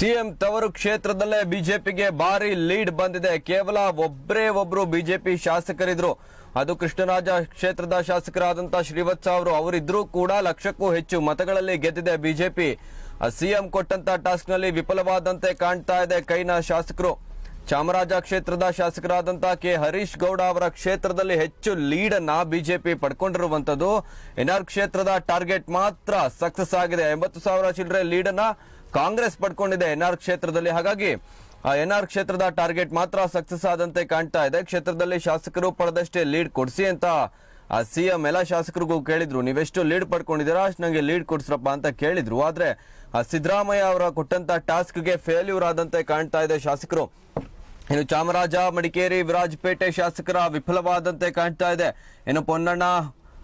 CM ತವರು ಕ್ಷೇತ್ರದಲ್ಲೇ ಬಿಜೆಪಿಗೆ ಭಾರಿ ಲೀಡ್ ಬಂದಿದೆ. ಕೇವಲ ಒಬ್ಬರೇ ಒಬ್ರು ಬಿಜೆಪಿ ಶಾಸಕರಿದ್ರು. ಅದು ಕೃಷ್ಣರಾಜ ಕ್ಷೇತ್ರದ ಶಾಸಕರಾದಂತ ಶ್ರೀವತ್ಸ ಅವರು. ಅವರಿದ್ರೂ ಕೂಡ ಲಕ್ಷಕ್ಕೂ ಹೆಚ್ಚು ಮತಗಳಲ್ಲಿ ಗೆದ್ದಿದೆ ಬಿಜೆಪಿ. ಸಿಎಂ ಕೊಟ್ಟಂತ ಟಾಸ್ಕ್ನಲ್ಲಿ ವಿಫಲವಾದಂತೆ ಕಾಣ್ತಾ ಇದೆ ಕೈನ ಶಾಸಕರು. ಚಾಮರಾಜ ಕ್ಷೇತ್ರದ ಶಾಸಕರಾದಂತಹ ಕೆ ಹರೀಶ್ ಗೌಡ ಅವರ ಕ್ಷೇತ್ರದಲ್ಲಿ ಹೆಚ್ಚು ಲೀಡ್ ಅನ್ನ ಬಿಜೆಪಿ ಪಡ್ಕೊಂಡಿರುವಂತದ್ದು. ಎನ್ಆರ್ ಕ್ಷೇತ್ರದ ಟಾರ್ಗೆಟ್ ಮಾತ್ರ ಸಕ್ಸಸ್ ಆಗಿದೆ. ಎಂಬತ್ತು ಸಾವಿರ ಚಿಲ್ಲರೆ ಲೀಡ್ ಅನ್ನ ಕಾಂಗ್ರೆಸ್ ಪಡ್ಕೊಂಡಿದೆ ಎನ್ಆರ್ ಕ್ಷೇತ್ರದಲ್ಲಿ. ಹಾಗಾಗಿ ಎನ್ಆರ್ ಕ್ಷೇತ್ರದ ಟಾರ್ಗೆಟ್ ಮಾತ್ರ ಸಕ್ಸಸ್ ಆದಂತೆ ಕಾಣ್ತಾ ಇದೆ. ಕ್ಷೇತ್ರದಲ್ಲಿ ಶಾಸಕರು ಪಡೆದಷ್ಟೇ ಲೀಡ್ ಕೊಡಿಸಿ ಅಂತ ಸಿಎಂ ಎಲ್ಲ ಶಾಸಕರಿಗೂ ಕೇಳಿದ್ರು. ನೀವೆಷ್ಟು ಲೀಡ್ ಪಡ್ಕೊಂಡಿದ್ದೀರಾ ಅಷ್ಟು ನಂಗೆ ಲೀಡ್ ಕೊಡ್ಸ್ರಪ್ಪ ಅಂತ ಕೇಳಿದ್ರು. ಆದ್ರೆ ಆ, ಸಿದ್ದರಾಮಯ್ಯ ಅವರ ಕೊಟ್ಟಂತ ಟಾಸ್ಕ್ಗೆ ಫೇಲ್ಯೂರ್ ಆದಂತೆ ಕಾಣ್ತಾ ಇದೆ ಶಾಸಕರು. ಇನ್ನು ಚಾಮರಾಜ ಮಡಿಕೇರಿ ವಿರಾಜಪೇಟೆ ಶಾಸಕರ ವಿಫಲವಾದಂತೆ ಕಾಣ್ತಾ ಇದೆ. ಇನ್ನು ಪೊನ್ನಣ್ಣ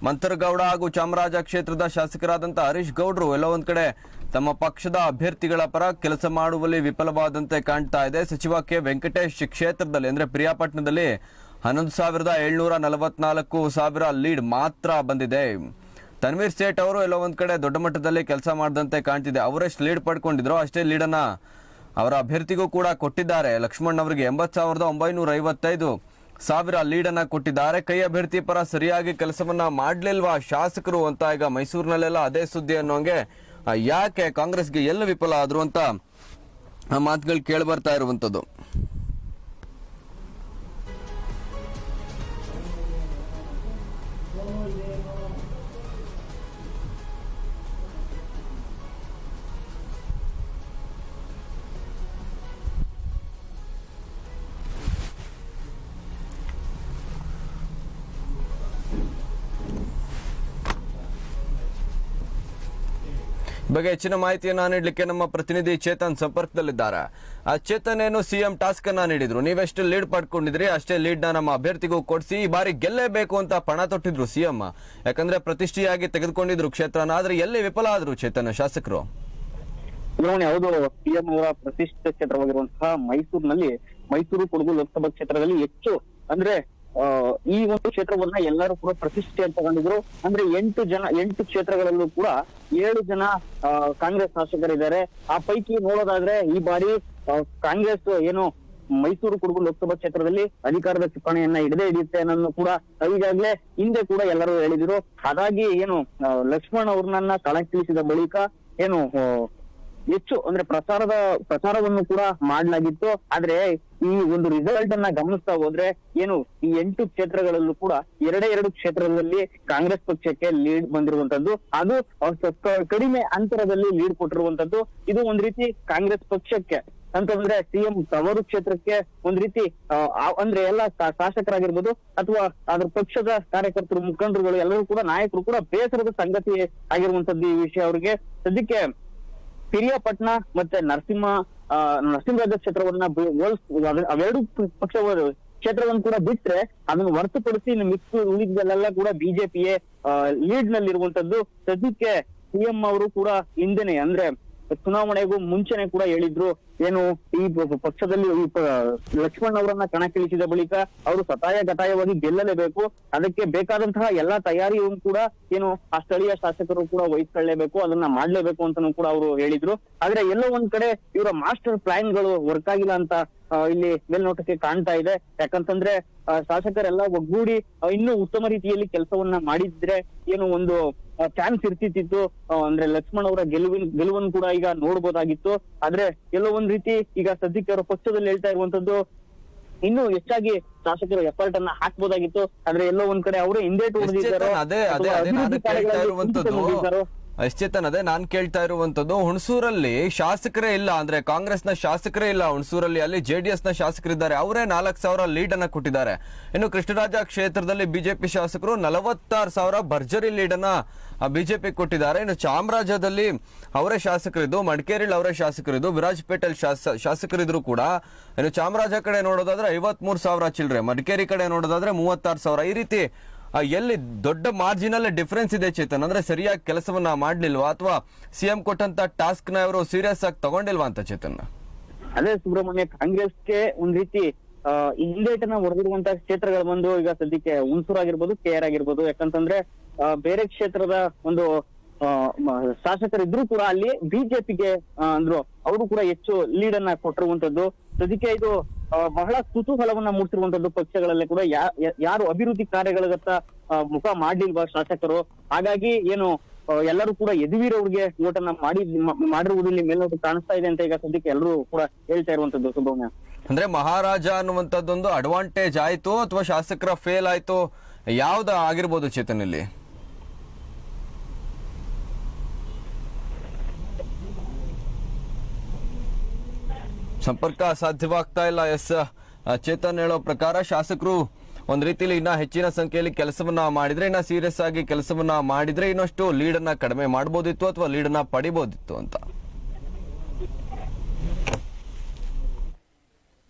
ಮಂತರಗೌಡ ಹಾಗೂ ಚಾಮರಾಜ ಕ್ಷೇತ್ರದ ಶಾಸಕರಾದಂಥ ಹರೀಶ್ ಗೌಡ್ರು ಎಲ್ಲ ಒಂದ್ ಕಡೆ ತಮ್ಮ ಪಕ್ಷದ ಅಭ್ಯರ್ಥಿಗಳ ಪರ ಕೆಲಸ ಮಾಡುವಲ್ಲಿ ವಿಫಲವಾದಂತೆ ಕಾಣ್ತಾ ಇದೆ. ಸಚಿವ ಕೆ. ವೆಂಕಟೇಶ್ ಕ್ಷೇತ್ರದಲ್ಲಿ ಅಂದರೆ ಪ್ರಿಯಾಪಟ್ಟಣದಲ್ಲಿ ಹನ್ನೊಂದು ಸಾವಿರದ ಏಳ್ನೂರ ನಲವತ್ನಾಲ್ಕು ಸಾವಿರ ಲೀಡ್ ಮಾತ್ರ ಬಂದಿದೆ. ತನ್ವೀರ್ ಸೇಠ್ ಅವರು ಎಲ್ಲ ಒಂದ್ ಕಡೆ ದೊಡ್ಡ ಮಟ್ಟದಲ್ಲಿ ಕೆಲಸ ಮಾಡಿದಂತೆ ಕಾಣ್ತಿದೆ. ಅವರೆಷ್ಟು ಲೀಡ್ ಪಡ್ಕೊಂಡಿದ್ರು, ಅಷ್ಟೇ ಲೀಡನ್ನ ಅವರ ಅಭ್ಯರ್ಥಿಗೂ ಕೂಡ ಕೊಟ್ಟಿದ್ದಾರೆ. ಲಕ್ಷ್ಮಣ್ ಅವರಿಗೆ ಎಂಬತ್ತು ಸಾವಿರದ ಒಂಬೈನೂರ ಐವತ್ತೈದು ಸಾವಿರ ಲೀಡನ್ನ ಕೊಟ್ಟಿದ್ದಾರೆ. ಕೈ ಅಭ್ಯರ್ಥಿ ಪರ ಸರಿಯಾಗಿ ಕೆಲಸವನ್ನ ಮಾಡ್ಲಿಲ್ವಾ? ಶಾಸಕರು ಅಂತ ಈಗ ಮೈಸೂರಿನಲ್ಲೆಲ್ಲ ಅದೇ ಸುದ್ದಿ ಅನ್ನೋಂಗೆ ಯಾಕೆ ಕಾಂಗ್ರೆಸ್ಗೆ ಎಲ್ಲ ವಿಫಲ ಆದ್ರು ಅಂತ ಮಾತುಗಳು ಕೇಳಿ ಬರ್ತಾ ಇರುವಂತದ್ದು ಬಗ್ಗೆ ಹೆಚ್ಚಿನ ಮಾಹಿತಿಯನ್ನು ನೀಡಲಿಕ್ಕೆ ನಮ್ಮ ಪ್ರತಿನಿಧಿ ಚೇತನ್ ಸಂಪರ್ಕದಲ್ಲಿದ್ದಾರೆ. ಆ ಚೇತನ್ ಏನು ಸಿಎಂ ಟಾಸ್ಕ್ ಅನ್ನ ನೀಡಿದ್ರು. ನೀವೆಷ್ಟು ಲೀಡ್ ಪಡ್ಕೊಂಡಿದ್ರಿ, ಅಷ್ಟೇ ಲೀಡ್ನ ನಮ್ಮ ಅಭ್ಯರ್ಥಿಗೂ ಕೊಡಿಸಿ, ಈ ಬಾರಿ ಗೆಲ್ಲೇಬೇಕು ಅಂತ ಪಣ ತೊಟ್ಟಿದ್ರು ಸಿಎಂ ಯಾಕಂದ್ರೆ ಪ್ರತಿಷ್ಠೆಯಾಗಿ ತೆಗೆದುಕೊಂಡಿದ್ರು ಕ್ಷೇತ್ರನ, ಆದ್ರೆ ಎಲ್ಲಿ ವಿಫಲ ಆದ್ರು ಚೇತನ್ ಶಾಸಕರು? ಹೌದು. ಸಿಎಂ ಅವರ ಪ್ರತಿಷ್ಠಿತ ಕ್ಷೇತ್ರವಾಗಿರುವಂತಹ ಮೈಸೂರಿನಲ್ಲಿ, ಮೈಸೂರು ಕೊಡಗು ಲೋಕಸಭಾ ಕ್ಷೇತ್ರದಲ್ಲಿ ಹೆಚ್ಚು ಅಂದ್ರೆ ಈ ಒಂದು ಕ್ಷೇತ್ರವನ್ನ ಎಲ್ಲರೂ ಕೂಡ ಪ್ರತಿಷ್ಠೆ ಅಂತ ತಗೊಂಡಿದ್ರು. ಅಂದ್ರೆ ಎಂಟು ಜನ, ಎಂಟು ಕ್ಷೇತ್ರಗಳಲ್ಲೂ ಕೂಡ ಏಳು ಜನ ಕಾಂಗ್ರೆಸ್ ಶಾಸಕರಿದ್ದಾರೆ. ಆ ಪೈಕಿ ನೋಡೋದಾದ್ರೆ ಈ ಬಾರಿ ಕಾಂಗ್ರೆಸ್ ಏನು ಮೈಸೂರು ಕುಡುಗು ಲೋಕಸಭಾ ಕ್ಷೇತ್ರದಲ್ಲಿ ಅಧಿಕಾರದ ಚುಕ್ಕಾಣಿಯನ್ನ ಹಿಡದೇ ಹಿಡಿಯುತ್ತೆ ಅನ್ನೋದು ಕೂಡ ಈಗಾಗಲೇ ಹಿಂದೆ ಕೂಡ ಎಲ್ಲರೂ ಹೇಳಿದ್ರು. ಹಾಗಾಗಿ ಏನು ಲಕ್ಷ್ಮಣ್ ಅವ್ರನ್ನ ಕಳಕ್ಕಿಳಿಸಿದ ಬಳಿಕ ಏನು ಹೆಚ್ಚು ಅಂದ್ರೆ ಪ್ರಸಾರದ ಪ್ರಚಾರವನ್ನು ಕೂಡ ಮಾಡಲಾಗಿತ್ತು. ಆದ್ರೆ ಈ ಒಂದು ರಿಸಲ್ಟ್ ಅನ್ನ ಗಮನಿಸ್ತಾ ಹೋದ್ರೆ ಏನು ಈ ಎಂಟು ಕ್ಷೇತ್ರಗಳಲ್ಲೂ ಕೂಡ ಎರಡೇ ಎರಡು ಕ್ಷೇತ್ರದಲ್ಲಿ ಕಾಂಗ್ರೆಸ್ ಪಕ್ಷಕ್ಕೆ ಲೀಡ್ ಬಂದಿರುವಂತದ್ದು. ಅದು ಕಡಿಮೆ ಅಂತರದಲ್ಲಿ ಲೀಡ್ ಕೊಟ್ಟಿರುವಂತದ್ದು. ಇದು ಒಂದ್ ರೀತಿ ಕಾಂಗ್ರೆಸ್ ಪಕ್ಷಕ್ಕೆ ಅಂತಂದ್ರೆ ಸಿಎಂ ತವರು ಕ್ಷೇತ್ರಕ್ಕೆ ಒಂದ್ ರೀತಿ ಅಂದ್ರೆ ಎಲ್ಲ ಶಾಸಕರಾಗಿರ್ಬೋದು ಅಥವಾ ಅದ್ರ ಪಕ್ಷದ ಕಾರ್ಯಕರ್ತರು ಮುಖಂಡರುಗಳು ಎಲ್ಲರೂ ಕೂಡ ನಾಯಕರು ಕೂಡ ಬೇಸರದ ಸಂಗತಿ ಆಗಿರುವಂತದ್ದು ಈ ವಿಷಯ ಅವರಿಗೆ. ಸದ್ಯಕ್ಕೆ ಪಿರಿಯಾಪಟ್ಟಣ ಮತ್ತೆ ನರಸಿಂಹ ನರಸಿಂಹರಾಜ ಕ್ಷೇತ್ರವನ್ನ ಅವೆರಡು ಪಕ್ಷಗಳು ಕ್ಷೇತ್ರವನ್ನು ಕೂಡ ಬಿಟ್ರೆ ಅದನ್ನು ಹೊರತುಪಡಿಸಿ ಮಿಕ್ಸ್ ಉಳಿದಲ್ಲೆಲ್ಲ ಕೂಡ ಬಿಜೆಪಿಯೇ ಲೀಡ್ ನಲ್ಲಿರುವಂತದ್ದು ಸದ್ಯಕ್ಕೆ ಸಿಎಂ ಅವರು ಕೂಡ ಹಿಂದೆನೆ. ಅಂದ್ರೆ ಚುನಾವಣೆಗೂ ಮುಂಚೆನೆ ಕೂಡ ಹೇಳಿದ್ರು, ಏನು ಈ ಪಕ್ಷದಲ್ಲಿ ಲಕ್ಷ್ಮಣ್ ಅವರನ್ನ ಕಣಕ್ಕಿಳಿಸಿದ ಬಳಿಕ ಅವರು ಸತಾಯ ಗತಾಯವಾಗಿ ಗೆಲ್ಲಲೇಬೇಕು. ಅದಕ್ಕೆ ಬೇಕಾದಂತಹ ಎಲ್ಲಾ ತಯಾರಿಯನ್ನು ಕೂಡ ಏನು ಆ ಸ್ಥಳೀಯ ಶಾಸಕರು ಕೂಡ ವಹಿಸ್ಕೊಳ್ಳೇಬೇಕು ಅದನ್ನ ಮಾಡ್ಲೇಬೇಕು ಅಂತಾನು ಕೂಡ ಅವರು ಹೇಳಿದ್ರು. ಆದ್ರೆ ಎಲ್ಲೋ ಒಂದ್ ಕಡೆ ಇವರ ಮಾಸ್ಟರ್ ಪ್ಲಾನ್ಗಳು ವರ್ಕ್ ಆಗಿಲ್ಲ ಅಂತ ಇಲ್ಲಿ ಮೇಲ್ನೋಟಕ್ಕೆ ಕಾಣ್ತಾ ಇದೆ. ಯಾಕಂತಂದ್ರೆ ಶಾಸಕರೆಲ್ಲ ಒಗ್ಗೂಡಿ ಇನ್ನೂ ಉತ್ತಮ ರೀತಿಯಲ್ಲಿ ಕೆಲಸವನ್ನ ಮಾಡಿದ್ರೆ ಏನು ಒಂದು ಚಾನ್ಸ್ ಇರ್ತಿತ್ತು ಅಂದ್ರೆ ಲಕ್ಷ್ಮಣ್ ಅವರ ಗೆಲುವಿನ ಗೆಲುವನ್ನು ಕೂಡ ಈಗ ನೋಡ್ಬೋದಾಗಿತ್ತು. ಆದ್ರೆ ಎಲ್ಲೋ ಒಂದ್ ರೀತಿ ಈಗ ಸದ್ಯಕ್ಕೆ ಅವರ ಪಕ್ಷದಲ್ಲಿ ಹೇಳ್ತಾ ಇರುವಂತದ್ದು ಇನ್ನು ಹೆಚ್ಚಾಗಿ ಶಾಸಕರು ಎಫರ್ಟ್ ಅನ್ನ ಹಾಕ್ಬೋದಾಗಿತ್ತು. ಆದ್ರೆ ಎಲ್ಲೋ ಒಂದ್ ಕಡೆ ಅವರು ಹಿಂದೇಟು ಹೊಡೆದಿದ್ದಾರೋ ಅದೇ ನಾನು ಕೇಳ್ತಾ ಇರುವಂತದ್ದು ಹುಣಸೂರಲ್ಲಿ ಶಾಸಕರೇ ಇಲ್ಲ ಅಂದ್ರೆ ಕಾಂಗ್ರೆಸ್ನ ಶಾಸಕರೇ ಇಲ್ಲ, ಹುಣಸೂರಲ್ಲಿ ಅಲ್ಲಿ ಜೆ ಡಿ ಎಸ್ನ ಶಾಸಕರಿದ್ದಾರೆ, ಅವರೇ ನಾಲ್ಕು ಸಾವಿರ ಲೀಡ್ ಅನ್ನ ಕೊಟ್ಟಿದ್ದಾರೆ. ಇನ್ನು ಕೃಷ್ಣರಾಜ ಕ್ಷೇತ್ರದಲ್ಲಿ ಬಿಜೆಪಿ ಶಾಸಕರು ನಲವತ್ತಾರು ಸಾವಿರ ಭರ್ಜರಿ ಲೀಡ್ ಅನ್ನ ಬಿಜೆಪಿ ಕೊಟ್ಟಿದ್ದಾರೆ. ಇನ್ನು ಚಾಮರಾಜದಲ್ಲಿ ಅವರೇ ಶಾಸಕರಿದ್ದು, ಮಡಿಕೇರಿಲಿ ಅವರೇ ಶಾಸಕರಿದ್ದು ವಿರಾಜಪೇಟೆಲ್ ಶಾಸ, ಶಾಸಕರಿದ್ರು ಕೂಡ. ಇನ್ನು ಚಾಮರಾಜ ಕಡೆ ನೋಡೋದಾದ್ರೆ ಐವತ್ ಮೂರು ಸಾವಿರ ಚಿಲ್ಲರೆ ಮಡಿಕೇರಿ ಕಡೆ ನೋಡೋದಾದ್ರೆ ಮೂವತ್ತಾರು ಸಾವಿರ. ಈ ರೀತಿ ಎಲ್ಲಿ ದೊಡ್ಡ ಮಾರ್ಜಿನ್ ಮಾರ್ಜಿನಲ್ಲೇ ಡಿಫ್ರೆನ್ಸ್ ಇದೆ ಚೇತನ್? ಅಂದ್ರೆ ಸರಿಯಾಗಿ ಕೆಲಸವನ್ನ ಮಾಡ್ಲಿಲ್ವಾ? ಅಥವಾ ಸಿಎಂ ಕೊಟ್ಟಂತ ಟಾಸ್ಕ್ನ ಅವರು ಸೀರಿಯಸ್ ಆಗಿ ತಗೊಂಡಿಲ್ವಾ ಅಂತ ಚೇತನ್? ಅದೇ ಸುಬ್ರಹ್ಮಣ್ಯ, ಕಾಂಗ್ರೆಸ್ಗೆ ಒಂದ್ ರೀತಿ ಇಂಡೇಟ್ ಹಿಂದೇಟನ್ನ ಹೊಡೆದಿರುವಂತಹ ಕ್ಷೇತ್ರಗಳು ಬಂದು ಈಗ ಸದ್ಯಕ್ಕೆ ಹುಣಸೂರ್ ಆಗಿರ್ಬೋದು ಕೆ ಆರ್ ಆಗಿರ್ಬೋದು. ಯಾಕಂತಂದ್ರೆ ಬೇರೆ ಕ್ಷೇತ್ರದ ಒಂದು ಶಾಸಕರಿದ್ರು ಕೂಡ ಅಲ್ಲಿ ಬಿಜೆಪಿಗೆ ಅಂದ್ರು ಅವರು ಕೂಡ ಹೆಚ್ಚು ಲೀಡ್ ಅನ್ನ ಕೊಟ್ಟಿರುವಂತದ್ದು ಸದ್ಯಕ್ಕೆ ಇದು ಬಹಳ ಕುತೂಹಲವನ್ನ ಮೂಡಿಸಿರುವಂತದ್ದು ಪಕ್ಷಗಳಲ್ಲಿ ಕೂಡ ಯಾರು ಅಭಿವೃದ್ಧಿ ಕಾರ್ಯಗಳತ್ತ ಮುಖ ಮಾಡ್ಲಿಲ್ವಾ ಶಾಸಕರು? ಹಾಗಾಗಿ ಏನು ಎಲ್ಲರೂ ಕೂಡ ಯದುವೀರ್ ಅವ್ರಿಗೆ ಓಟನ್ನ ಮಾಡಿ ಮಾಡಿರುವುದು ಇಲ್ಲಿ ಮೇಲ್ನೋಟ ಕಾಣಿಸ್ತಾ ಇದೆ ಅಂತ ಈಗ ಸದ್ಯಕ್ಕೆ ಎಲ್ಲರೂ ಕೂಡ ಹೇಳ್ತಾ ಇರುವಂತದ್ದು ಸುಬ್ರಹ್ಮಣ್ಯ. ಅಂದ್ರೆ ಮಹಾರಾಜ ಅನ್ನುವಂತದ್ದೊಂದು ಅಡ್ವಾಂಟೇಜ್ ಆಯ್ತು ಅಥವಾ ಶಾಸಕರ ಫೇಲ್ ಆಯ್ತು, ಯಾವ್ದು ಆಗಿರ್ಬೋದು ಚೇತನ್ ಇಲ್ಲಿ ಸಂಪರ್ಕ ಸಾಧ್ಯವಾಗ್ತಾ ಇಲ್ಲ, ಎಸ್ ಚೇತನ್ ಹೇಳೋ ಪ್ರಕಾರ ಶಾಸಕರು ಒಂದು ರೀತಿಯಲ್ಲಿ ಇನ್ನ ಹೆಚ್ಚಿನ ಸಂಖ್ಯೆಯಲ್ಲಿ ಕೆಲಸವನ್ನ ಮಾಡಿದ್ರೆ, ಇನ್ನ ಸೀರಿಯಸ್ ಆಗಿ ಕೆಲಸವನ್ನ ಮಾಡಿದ್ರೆ ಇನ್ನಷ್ಟು ಲೀಡನ್ನ ಕಡಿಮೆ ಮಾಡ್ಬೋದಿತ್ತು ಅಥವಾ ಲೀಡನ್ನ ಪಡಿಬೋದಿತ್ತು ಅಂತ.